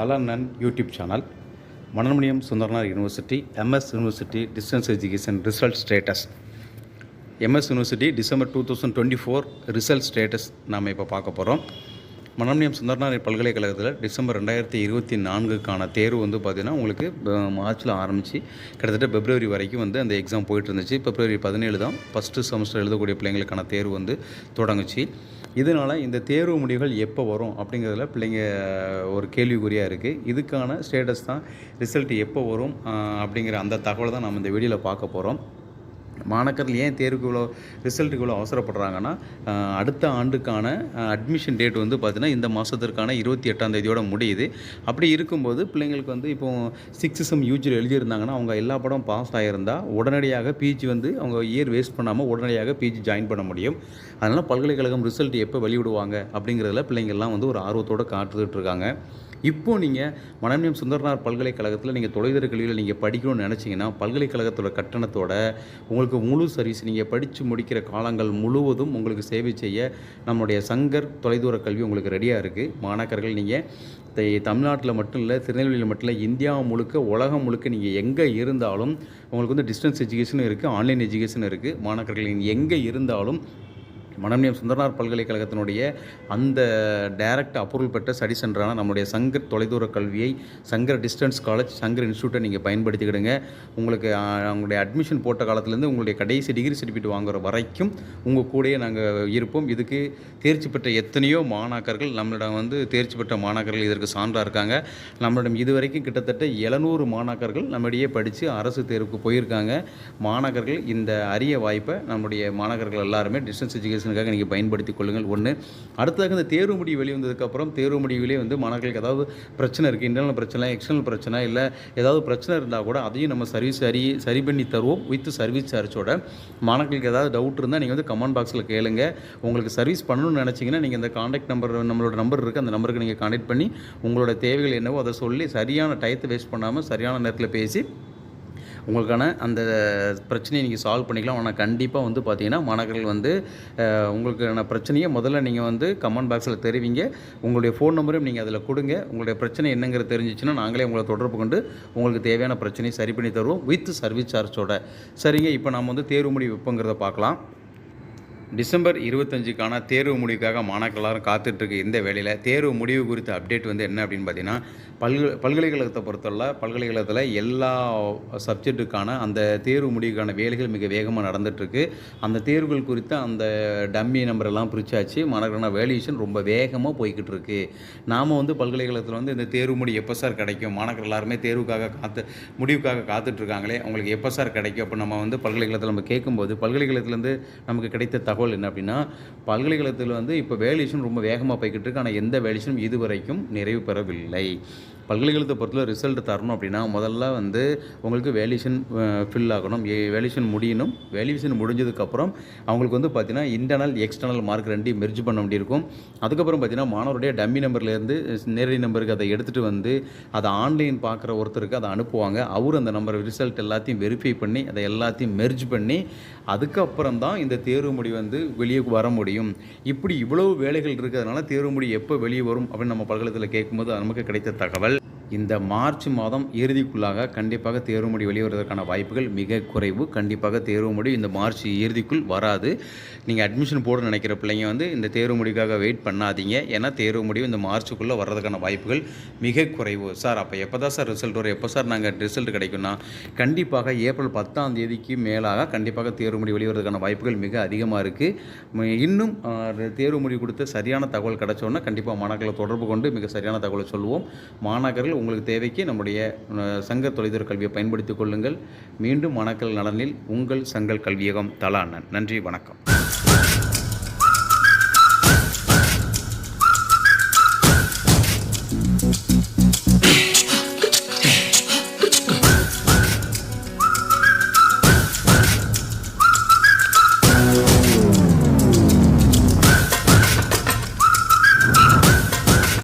தலண்ணன் YouTube channel Manonmaniam Sundaranar university MS university distance education result status. MS university December two thousand twenty four result status நாம் இப்போ பார்க்க போகிறோம் மனோன்மணியம் சுந்தரனார் பல்கலைக்கழகத்தில் December ரெண்டாயிரத்தி இருபத்தி நான்குக்கான தேர்வு வந்து பார்த்திங்கன்னா உங்களுக்கு மார்ச்சில் ஆரம்பித்து கிட்டத்தட்ட பிப்ரவரி வரைக்கும் வந்து அந்த எக்ஸாம் போயிட்டு இருந்துச்சு. பிப்ரவரி பதினேழு தான் ஃபஸ்ட்டு செமஸ்டர் எழுதக்கூடிய பிள்ளைங்களுக்கான தேர்வு வந்து தொடங்குச்சு. இதனால் இந்த தேர்வு முடிவுகள் எப்போ வரும் அப்படிங்கிறதுல பிள்ளைங்க ஒரு கேள்விக்குறியாக இருக்குது இதுக்கான ஸ்டேட்டஸ் தான் ரிசல்ட் எப்போ வரும் அப்படிங்கிற அந்த தகவலை தான் நம்ம இந்த வீடியோவில் பார்க்க போகிறோம் மாணக்கர்கள் ஏன் தேர்வுக்கு இவ்வளோ ரிசல்ட்டுக்கு இவ்வளோ அவசரப்படுறாங்கன்னா அடுத்த ஆண்டுக்கான அட்மிஷன் டேட் வந்து பார்த்திங்கன்னா இந்த மாதத்திற்கான இருபத்தி எட்டாம் தேதியோட முடியுது. அப்படி இருக்கும்போது பிள்ளைங்களுக்கு வந்து இப்போ சிக்ஸ் செம் யூஜியில் எழுதியிருந்தாங்கன்னா அவங்க எல்லா படம் பாஸ் ஆகியிருந்தா உடனடியாக பிஜி வந்து அவங்க இயர் வேஸ்ட் பண்ணாமல் உடனடியாக பிஜி ஜாயின் பண்ண முடியும். அதனால் பல்கலைக்கழகம் ரிசல்ட் எப்போ வெளியிடுவாங்க அப்படிங்கிறதுல பிள்ளைங்கள்லாம் வந்து ஒரு ஆர்வத்தோடு காத்துக்கிட்டு இருக்காங்க. இப்போ நீங்கள் மனநியம் சுந்தரனார் பல்கலைக்கழகத்தில் நீங்கள் தொலைதூர கல்வியில் நீங்கள் படிக்கணும்னு நினச்சிங்கன்னா பல்கலைக்கழகத்தோட கட்டணத்தோட உங்களுக்கு முழு சர்வீஸ் நீங்கள் படித்து முடிக்கிற காலங்கள் முழுவதும் உங்களுக்கு சேவை செய்ய நம்முடைய சங்கர் தொலைதூர கல்வி உங்களுக்கு ரெடியாக இருக்குது மாணாக்கர்கள் நீங்கள் தமிழ்நாட்டில் மட்டும் இல்லை திருநெல்வேலியில் மட்டும் இல்லை இந்தியா முழுக்க உலகம் முழுக்க நீங்கள் எங்கே இருந்தாலும் உங்களுக்கு வந்து டிஸ்டன்ஸ் எஜுகேஷனும் இருக்குது ஆன்லைன் எஜுகேஷனும் இருக்குது மாணாக்கர்கள் நீங்கள் எங்கே இருந்தாலும் மனநியம் சுந்தரனார் பல்கலைக்கழகத்தினுடைய அந்த டைரக்ட் அப்ரூவல் பெற்ற ஸ்டடி சென்டரான நம்முடைய சங்கர் தொலைதூர கல்வியை சங்கர் டிஸ்டன்ஸ் காலேஜ் சங்கர் இன்ஸ்டியூட்டை நீங்கள் பயன்படுத்திக்கிடுங்க. உங்களுக்கு அவங்களுடைய அட்மிஷன் போட்ட காலத்துலேருந்து உங்களுடைய கடைசி டிகிரி சர்டிஃபிகேட் வாங்குற வரைக்கும் உங்கள் கூடயே நாங்கள் இருப்போம். இதுக்கு தேர்ச்சி பெற்ற எத்தனையோ மாணாக்கர்கள் நம்மளிடம் வந்து தேர்ச்சி பெற்ற மாணாக்கர்கள் இதற்கு சான்றாக இருக்காங்க. நம்மளிடம் இதுவரைக்கும் கிட்டத்தட்ட எழுநூறு மாணாக்கர்கள் நம்மிடையே படித்து அரசு தேர்வுக்கு போயிருக்காங்க. மாணாக்கர்கள் இந்த அரிய வாய்ப்பை நம்முடைய மாணாக்கர்கள் எல்லாருமே டிஸ்டன்ஸ் எஜுகேஷனுக்காக நீங்கள் பயன்படுத்தி கொள்ளுங்கள். ஒன்று அடுத்ததாக இந்த தேர்வு முடிவு வெளிவந்ததுக்கப்புறம் தேர்வு முடிவிலே வந்து மாணவர்களுக்கு ஏதாவது பிரச்சனை இருக்குது இன்டர்னல் பிரச்சனை எக்ஸ்டர்னல் பிரச்சனை இல்லை ஏதாவது பிரச்சனை இருந்தால் கூட அதையும் நம்ம சர்வீஸ் சரி சரி பண்ணி தருவோம் வித் சர்வீஸ் சார்ஜோட மாணவர்களுக்கு ஏதாவது டவுட் இருந்தால் நீங்கள் வந்து கமெண்ட் பாக்ஸில் கேளுங்க. உங்களுக்கு சர்வீஸ் பண்ணணும்னு நினச்சிங்கன்னா நீங்கள் இந்த காண்டாக்ட் நம்பர் நம்மளோட நம்பர் இருக்குது அந்த நம்பருக்கு நீங்கள் காண்டாக்ட் பண்ணி உங்களோட தேவைகள் என்னவோ அதை சொல்லி சரியான டயத்தை வேஸ்ட் பண்ணாமல் சரியான நேரத்தில் பேசி உங்களுக்கான அந்த பிரச்சனையை நீங்கள் சால்வ் பண்ணிக்கலாம். ஆனால் கண்டிப்பாக வந்து பார்த்தீங்கன்னா மாணவர்கள் வந்து உங்களுக்கான பிரச்சனையை முதல்ல நீங்கள் வந்து கமெண்ட் பாக்ஸில் தெரிவிங்க. உங்களுடைய ஃபோன் நம்பரையும் நீங்கள் அதில் கொடுங்க. உங்களுடைய பிரச்சனை என்னங்கிறது தெரிஞ்சிச்சுன்னா நாங்களே உங்களை தொடர்பு கொண்டு உங்களுக்கு தேவையான பிரச்சனையை சரி பண்ணி தருவோம் வித் சர்வீஸ் சார்ஜோட சரிங்க இப்போ நம்ம வந்து தேர்வு முடிவு வைப்போங்கிறத பார்க்கலாம். டிசம்பர் இருபத்தஞ்சுக்கான தேர்வு முடிவுக்காக மாணாக்கர் எல்லாரும் காத்துட்ருக்கு இந்த வேலையில் தேர்வு முடிவு குறித்த அப்டேட் வந்து என்ன அப்படின்னு பார்த்தீங்கன்னா பல்க பல்கலைக்கழகத்தை பொறுத்தவரை பல்கலைக்கழகத்தில் எல்லா சப்ஜெக்ட்டுக்கான அந்த தேர்வு முடிவுக்கான வேலைகள் மிக வேகமாக நடந்துகிட்ருக்கு அந்த தேர்வுகள் குறித்த அந்த டம்மி நம்பர் எல்லாம் பிரிச்சாச்சு. மாணவர்களான வேல்யூஷன் ரொம்ப வேகமாக போய்கிட்டு இருக்கு நாம் வந்து பல்கலைக்கழகத்தில் வந்து இந்த தேர்வு முடிவு எப்போ சார் கிடைக்கும்? மாணவர்கள் எல்லாருமே தேர்வுக்காக காத்து முடிவுக்காக காத்துட்ருக்காங்களே. அவங்களுக்கு எப்போ சார் கிடைக்கும்? அப்போ நம்ம வந்து பல்கலைக்கழகத்தில் நம்ம கேட்கும்போது பல்கலைக்கழகத்துலேருந்து நமக்கு கிடைத்த தகவல் என்ன அப்படின்னா பல்கலைக்கழகத்தில் வந்து இப்போ வேல்யூஷன் ரொம்ப வேகமாக போய்கிட்டு இருக்கு. ஆனால் எந்த வேல்யூஷனும் இதுவரைக்கும் நிறைவு பெறவில்லை. பல்கலைக்கழகத்தை பொறுத்தவரை ரிசல்ட் தரணும் அப்படின்னா முதல்ல வந்து உங்களுக்கு வேல்யூஷன் ஃபில் ஆகணும். வேல்யூஷன் முடியணும். வேல்யூஷன் முடிஞ்சதுக்கப்புறம் அவங்களுக்கு வந்து பார்த்தீங்கன்னா இன்டர்னல் எக்ஸ்டர்னல் மார்க் ரெண்டையும் மெர்ஜ் பண்ண வேண்டியிருக்கும் அதுக்கப்புறம் பார்த்தீங்கன்னா மாணவருடைய டம்மி நம்பர்லேருந்து நேரடி நம்பருக்கு அதை எடுத்துகிட்டு வந்து அதை ஆன்லைன் பார்க்குற ஒருத்தருக்கு அதை அனுப்புவாங்க. அவர் அந்த நம்பர் ரிசல்ட் எல்லாத்தையும் வெரிஃபை பண்ணி அதை எல்லாத்தையும் மெர்ஜ் பண்ணி அதுக்கப்புறம் தான் இந்த தேர்வு முடி வந்து வெளியே வர முடியும். இப்படி இவ்வளவு வேலைகள் இருக்கிறதுனால தேர்வு முடி எப்போ வெளியே வரும் அப்படின்னு நம்ம பல்கலைக்கழகத்தில் கேட்கும்போது நமக்கு கிடைத்த தகவல். இந்த மார்ச் மாதம் இறுதிக்குள்ளாக கண்டிப்பாக தேர்வு முடி வெளிவருவதற்கான வாய்ப்புகள் மிக குறைவு. கண்டிப்பாக தேர்வு முடி இந்த மார்ச் இறுதிக்குள் வராது. நீங்கள் அட்மிஷன் போட நினைக்கிற பிள்ளைங்க வந்து இந்த தேர்வு முடிவுக்காக வெயிட் பண்ணாதீங்க. ஏன்னா தேர்வு முடிவு இந்த மார்ச்சுக்குள்ளே வர்றதுக்கான வாய்ப்புகள் மிக குறைவு. சார் அப்போ எப்போ தான் சார் ரிசல்ட் வரும்? எப்போ சார் நாங்கள் ரிசல்ட் கிடைக்கும்னா? கண்டிப்பாக ஏப்ரல் பத்தாம் தேதிக்கு மேலாக கண்டிப்பாக தேர்வு முடிவு வெளிவருவதற்கான வாய்ப்புகள் மிக அதிகமாக இருக்குது இன்னும் தேர்வு முடிவு கொடுத்த சரியான தகவல் கிடச்சோன்னா கண்டிப்பாக மாணாக்கர்களை தொடர்பு கொண்டு மிக சரியான தகவலை சொல்லுவோம். மாணாக்கர்கள் உங்களுக்கு தேவைக்கு நம்முடைய சங்க தொலைதூர கல்வியை பயன்படுத்திக் கொள்ளுங்கள். மீண்டும் மணக்கல் நலனில் உங்கள் சங்கல் கல்வியகம் தலாண்ணன் நன்றி வணக்கம்.